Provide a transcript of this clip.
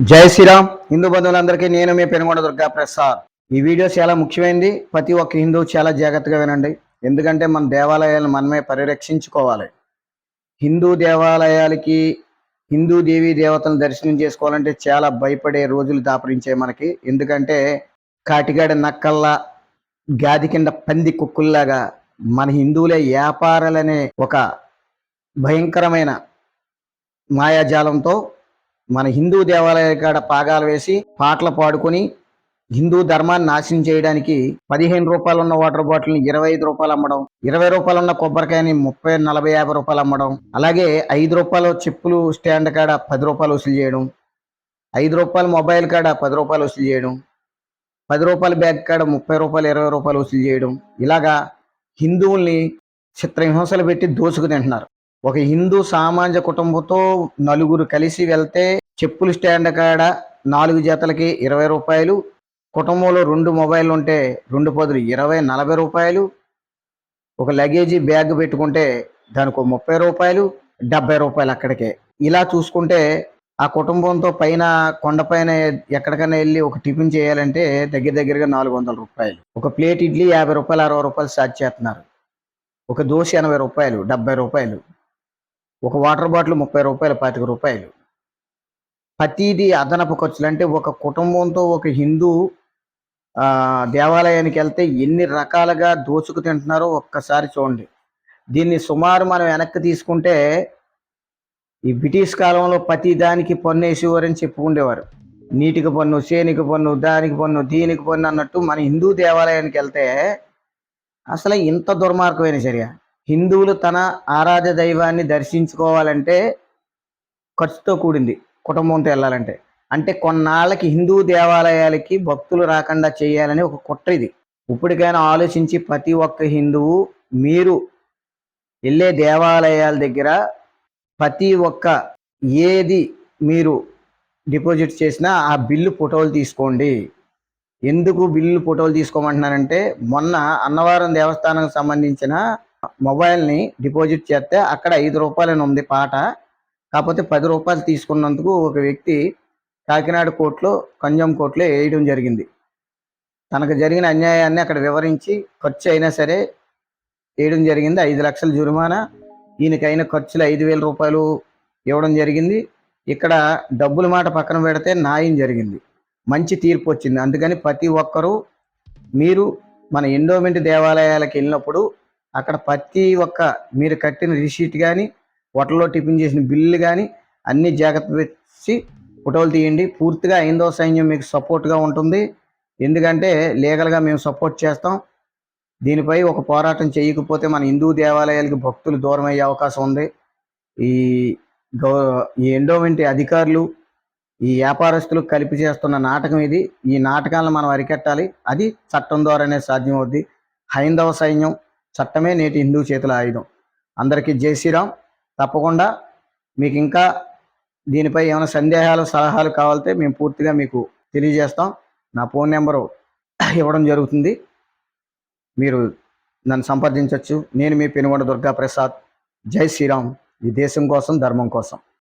జై శ్రీరామ్. హిందూ బంధువులందరికీ నేను మీ పెనుగొండ దుర్గా ప్రసాద్. ఈ వీడియో చాలా ముఖ్యమైనది ప్రతి ఒక్క హిందూ చాలా జాగ్రత్తగా వినండి. ఎందుకంటే మన దేవాలయాలను మనమే పరిరక్షించుకోవాలి. హిందూ దేవాలయాలకి హిందూ దేవీ దేవతలను దర్శనం చేసుకోవాలంటే చాలా భయపడే రోజులు దాపరించే మనకి. ఎందుకంటే కాటిగాడ నక్కల్లా గాది కింద పంది కుక్కుల్లాగా మన హిందువులే వ్యాపారాలనే ఒక భయంకరమైన మాయాజాలంతో మన హిందూ దేవాలయాల కాడ పాగాలు వేసి పాటలు పాడుకొని హిందూ ధర్మాన్ని నాశనం చేయడానికి పదిహేను రూపాయలు ఉన్న వాటర్ బాటిల్ని ఇరవై ఐదు రూపాయలు అమ్మడం ఇరవై రూపాయలు ఉన్న కొబ్బరికాయని ముప్పై నలభై యాభై రూపాయలు అమ్మడం అలాగే ఐదు రూపాయలు చెప్పులు స్టాండ్ కాడ పది రూపాయలు వసూలు చేయడం ఐదు రూపాయల మొబైల్ కాడ పది రూపాయలు వసూలు చేయడం పది రూపాయల బ్యాగ్ కాడ ముప్పై రూపాయలు ఇరవై రూపాయలు వసూలు చేయడం. ఇలాగా హిందువుల్ని చిత్రహింసలు పెట్టి దోచుకు తింటున్నారు. ఒక హిందూ సామాజిక కుటుంబంతో నలుగురు కలిసి వెళ్తే చెప్పులు స్టాండ్ కాడ నాలుగు జతలకి ఇరవై రూపాయలు కుటుంబంలో రెండు మొబైల్ ఉంటే రెండు పదులు ఇరవై నలభై రూపాయలు ఒక లగేజీ బ్యాగ్ పెట్టుకుంటే దానికి ముప్పై రూపాయలు డెబ్బై రూపాయలు అక్కడికే. ఇలా చూసుకుంటే ఆ కుటుంబంతో పైన కొండపైన ఎక్కడికైనా వెళ్ళి ఒక టిఫిన్ చేయాలంటే దగ్గర దగ్గరగా నాలుగు వందల రూపాయలు. ఒక ప్లేట్ ఇడ్లీ యాభై రూపాయలు అరవై రూపాయలు ఛార్జ్ చేస్తున్నారు. ఒక దోశ ఎనభై రూపాయలు డెబ్బై రూపాయలు. ఒక వాటర్ బాటిల్ ముప్పై రూపాయలు పాతిక రూపాయలు. ప్రతిదీ అదనపు ఖర్చులు. అంటే ఒక కుటుంబంతో ఒక హిందూ దేవాలయానికి వెళ్తే ఎన్ని రకాలుగా దోచుకు తింటున్నారో ఒక్కసారి చూడండి. దీన్ని సుమారు మనం వెనక్కి తీసుకుంటే ఈ బ్రిటిష్ కాలంలో ప్రతి దానికి పన్ను వేసేవారని చెప్పుకుండేవారు నీటికి పన్ను చేనికి పన్ను దానికి పన్ను దీనికి పన్ను అన్నట్టు మన హిందూ దేవాలయానికి వెళ్తే అసలు ఇంత దుర్మార్గమైన చర్య. హిందువులు తన ఆరాధ్య దైవాన్ని దర్శించుకోవాలంటే ఖర్చుతో కూడింది. కుటుంబంతో వెళ్ళాలంటే. అంటే కొన్నాళ్ళకి హిందూ దేవాలయాలకి భక్తులు రాకుండా చేయాలని ఒక కుట్ర ఇది. ఇప్పటికైనా ఆలోచించి ప్రతి ఒక్క హిందువు మీరు వెళ్ళే దేవాలయాల దగ్గర ప్రతి ఒక్క ఏది మీరు డిపాజిట్ చేసినా ఆ బిల్లు ఫోటోలు తీసుకోండి. ఎందుకు బిల్లు ఫోటోలు తీసుకోమంటున్నానంటే మొన్న అన్నవరం దేవస్థానం సంబంధించిన మొబైల్ని డిపాజిట్ చేస్తే అక్కడ ఐదు రూపాయలని ఉంది పాట. కాకపోతే పది రూపాయలు తీసుకున్నందుకు ఒక వ్యక్తి కాకినాడ కోర్టులో కంజం కోర్టులో వేయడం జరిగింది. తనకు జరిగిన అన్యాయాన్ని అక్కడ వివరించి ఖర్చు అయినా సరే వేయడం జరిగింది. ఐదు లక్షల జరిమానా. ఈయనకైన ఖర్చులు ఐదు వేల రూపాయలు ఇవ్వడం జరిగింది. ఇక్కడ డబ్బుల మాట పక్కన పెడితే న్యాయం జరిగింది. మంచి తీర్పు వచ్చింది. అందుకని ప్రతి ఒక్కరూ మీరు మన ఎండోమెంట్ దేవాలయాలకు వెళ్ళినప్పుడు అక్కడ ప్రతి ఒక్క మీరు కట్టిన రిసీట్ కానీ హోటల్లో టిఫిన్ చేసిన బిల్లు కానీ అన్ని జాగ్రత్త పెట్టి ఫోటోలు తీయండి. పూర్తిగా ఐందవ సైన్యం మీకు సపోర్ట్గా ఉంటుంది. ఎందుకంటే లీగల్గా మేము సపోర్ట్ చేస్తాం. దీనిపై ఒక పోరాటం చేయకపోతే మన హిందూ దేవాలయాలకు భక్తులు దూరం అయ్యే అవకాశం ఉంది. ఈ గౌ ఈ ఎండోమెంట్ అధికారులు ఈ వ్యాపారస్తులు కలిపి చేస్తున్న నాటకం ఇది. ఈ నాటకాలను మనం అరికట్టాలి. అది చట్టం ద్వారానే సాధ్యం అవుద్ది హైందవ సైన్యం చట్టమే నేటి హిందూ చేతుల ఆయుధం. అందరికీ జై శ్రీరామ్. తప్పకుండా మీకు ఇంకా దీనిపై ఏమైనా సందేహాలు సలహాలు కావాలంటే మేము పూర్తిగా మీకు తెలియజేస్తాం. నా ఫోన్ నెంబరు ఇవ్వడం జరుగుతుంది. మీరు నన్ను సంప్రదించవచ్చు నేను మీ పెనుగొండ దుర్గా ప్రసాద్ జై శ్రీరామ్. ఈ దేశం కోసం ధర్మం కోసం.